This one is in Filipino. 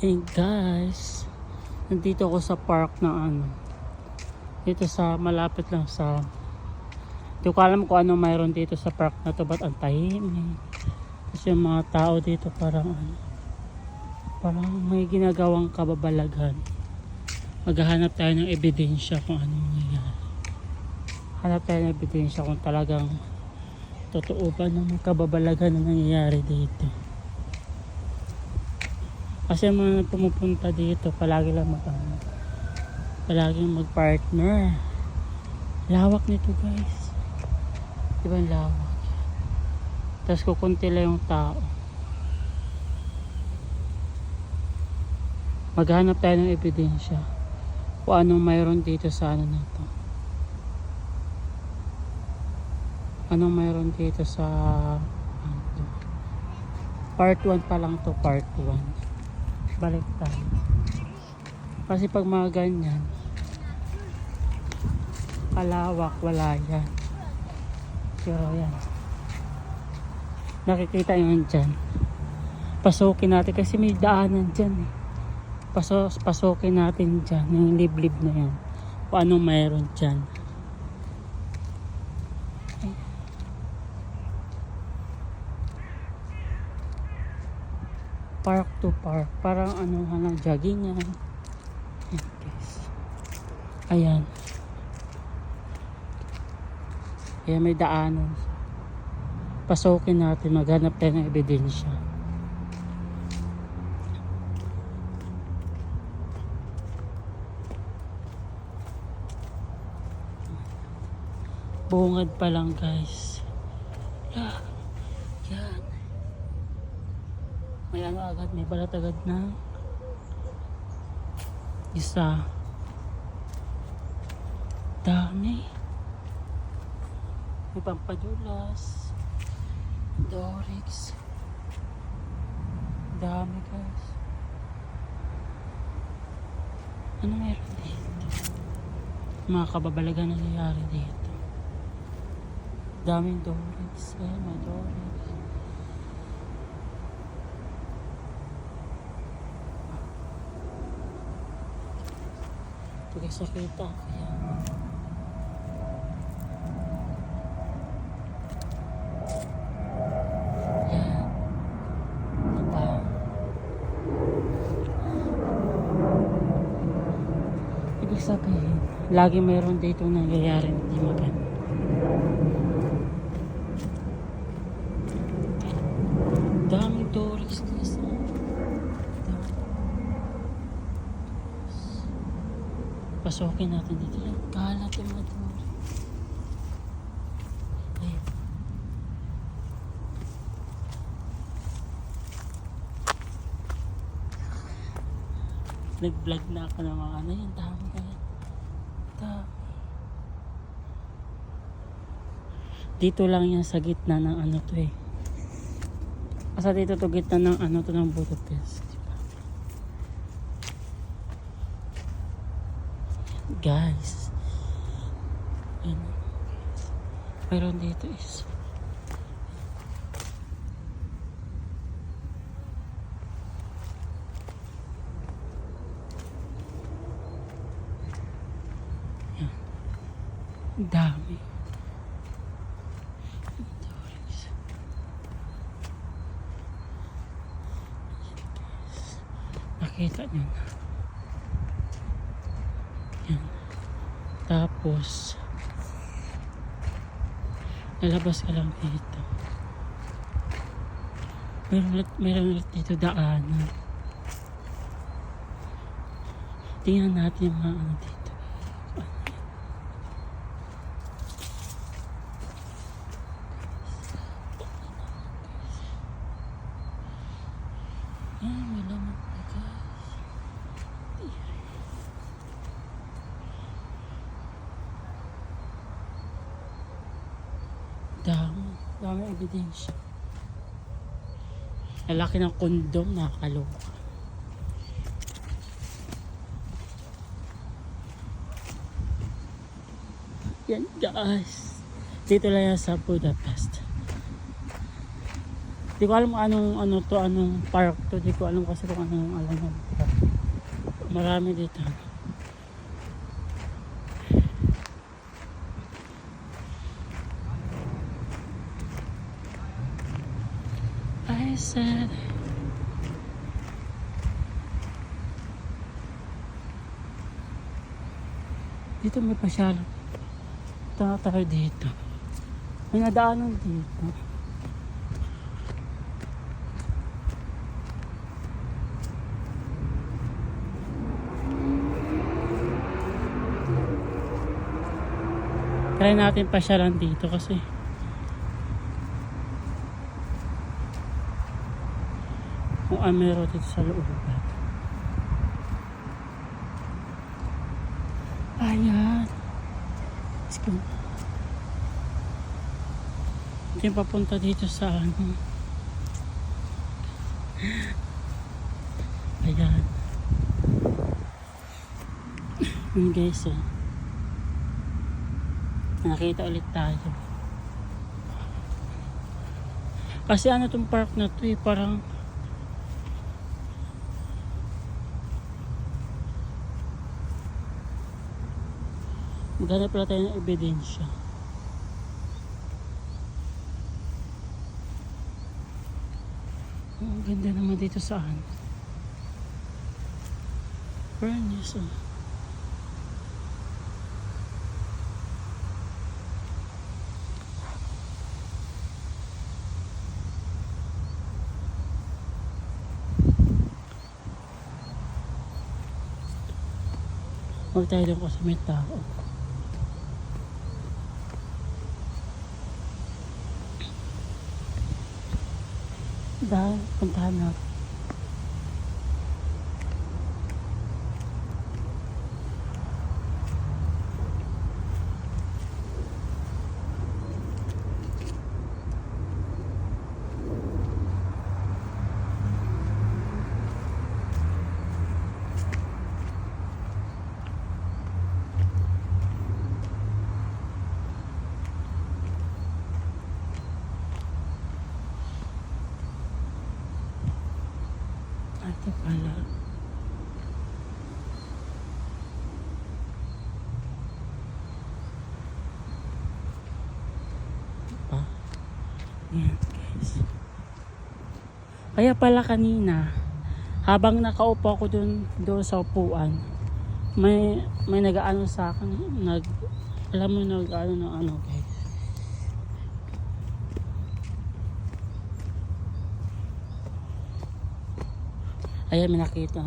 Hey guys, nandito ako sa park na ano. Dito sa malapit lang sa Hindi ko alam kung ano mayroon dito sa park na to Ba't ang tahimik. Kasi yung mga tao dito parang ano Parang may ginagawang kababalagan Maghahanap tayo ng ebidensya kung ano nangyayari Hanap tayo ng ebidensya kung talagang Totoo ba may kababalagan na nangyayari dito kasi mga pumupunta dito, palagi lang mag ano, palagi mag-partner. Lawak nito guys. Diba ang lawak? Tapos kukunti lang yung tao. Maghanap tayo ng ebidensya kung anong mayroon dito sa ano na to. Anong mayroon dito sa ano. Part 1 pa lang to, part 1 balik tayo. Kasi pag mga ganyan, kalawak, wala yan. Pero yan. Nakikita yun dyan. Pasukin natin kasi may daanan dyan eh. Paso, pasukin natin dyan, yung liblib na yan. Kung anong mayroon dyan. Park to park. Parang ano, hanang jogging yan. Ayan, guys. Ayan. Ayan, may daanan. Pasukin natin, maghanap tayo ng ebidensya. Bungad pa lang guys. Yan. Yan. May ano agad, may balat agad na isa. Dami. May pampadulas. Dorix. Dami guys. Ano meron dito? Mga kababalagan na nangyayari dito. Daming Dorix. Ayan, may Dorix. Ito guys, nakita. Kaya... Ibig sabihin, lagi mayroon dito nangyayari hindi maganda. Daming tourists guys. Dami. Pasukin natin dito. Kalat yung mga. Ayun. Nag-vlog na ako ng mga ano yun. Dami kaya. Dami. Dito lang yan sa gitna ng ano to eh. Asa dito to gitna ng ano to ng Budapest. Diba? Guys. Yan. Mayroon dito is Yan. Dami. Nakita nyo na. Yan. Tapos, lalabas ka lang dito. Meron ulit, meron ulit dito daanan. Tingnan natin yung mga ano dito. Yan, may laman na guys. Dami, dami ebidensya. Lalaki ng kondom, nakakaloka. Yan guys. Dito lang yan sa Budapest. Di ko alam anong ano to, anong park to. Di ko alam kasi kung anong alam mo. Marami dito. Said Dito may pasyal. Tara tayo dito. May nadaanan dito. Try natin pasyalan dito kasi kung ano meron dito sa loob. Ayan. Let's go. Hindi yung papunta dito sa ano. Ayan. Yun guys eh. Nakita ulit tayo. Kasi ano tong park na to eh, parang Maghanap pala tayo ng ebidensya. Ang ganda naman dito saan. Furnace, oh. Huwag tayo doon kasi may tao. Dahil, puntahan natin. Ito pala. Pa. Yan guys. Kaya pala kanina, habang nakaupo ako dun, doon sa upuan, may may nag-ano sa akin, nag alam mo nag-ano ng ano guys. Ayan, may nakita.